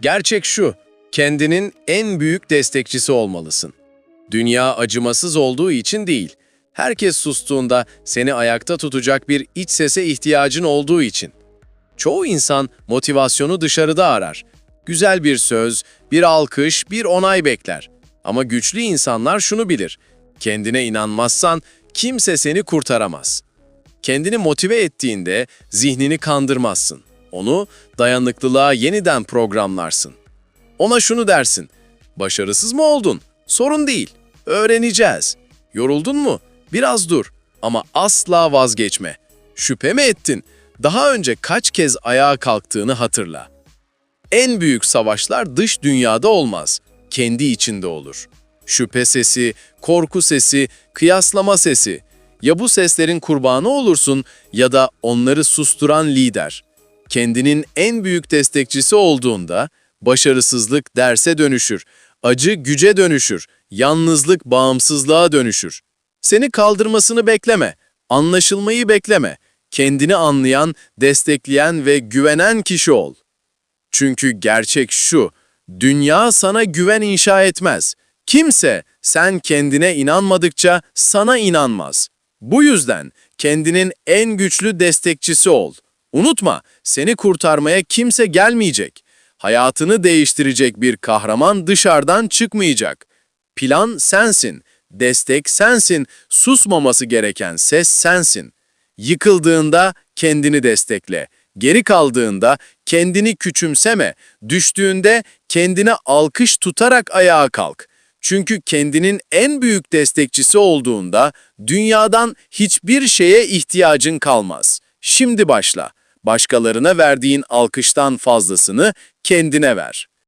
Gerçek şu, kendinin en büyük destekçisi olmalısın. Dünya acımasız olduğu için değil, herkes sustuğunda seni ayakta tutacak bir iç sese ihtiyacın olduğu için. Çoğu insan motivasyonu dışarıda arar. Güzel bir söz, bir alkış, bir onay bekler. Ama güçlü insanlar şunu bilir. Kendine inanmazsan kimse seni kurtaramaz. Kendini motive ettiğinde zihnini kandırmazsın. Onu dayanıklılığa yeniden programlarsın. Ona şunu dersin. Başarısız mı oldun? Sorun değil. Öğreneceğiz. Yoruldun mu? Biraz dur. Ama asla vazgeçme. Şüphe mi ettin? Daha önce kaç kez ayağa kalktığını hatırla. En büyük savaşlar dış dünyada olmaz, kendi içinde olur. Şüphe sesi, korku sesi, kıyaslama sesi. Ya bu seslerin kurbanı olursun ya da onları susturan lider. Kendinin en büyük destekçisi olduğunda başarısızlık derse dönüşür, acı güce dönüşür, yalnızlık bağımsızlığa dönüşür. Seni kaldırmasını bekleme, anlaşılmayı bekleme. Kendini anlayan, destekleyen ve güvenen kişi ol. Çünkü gerçek şu, dünya sana güven inşa etmez. Kimse sen kendine inanmadıkça sana inanmaz. Bu yüzden kendinin en güçlü destekçisi ol. Unutma, seni kurtarmaya kimse gelmeyecek. Hayatını değiştirecek bir kahraman dışarıdan çıkmayacak. Plan sensin, destek sensin, susmaması gereken ses sensin. Yıkıldığında kendini destekle. Geri kaldığında kendini küçümseme. Düştüğünde kendine alkış tutarak ayağa kalk. Çünkü kendinin en büyük destekçisi olduğunda dünyadan hiçbir şeye ihtiyacın kalmaz. Şimdi başla. Başkalarına verdiğin alkıştan fazlasını kendine ver.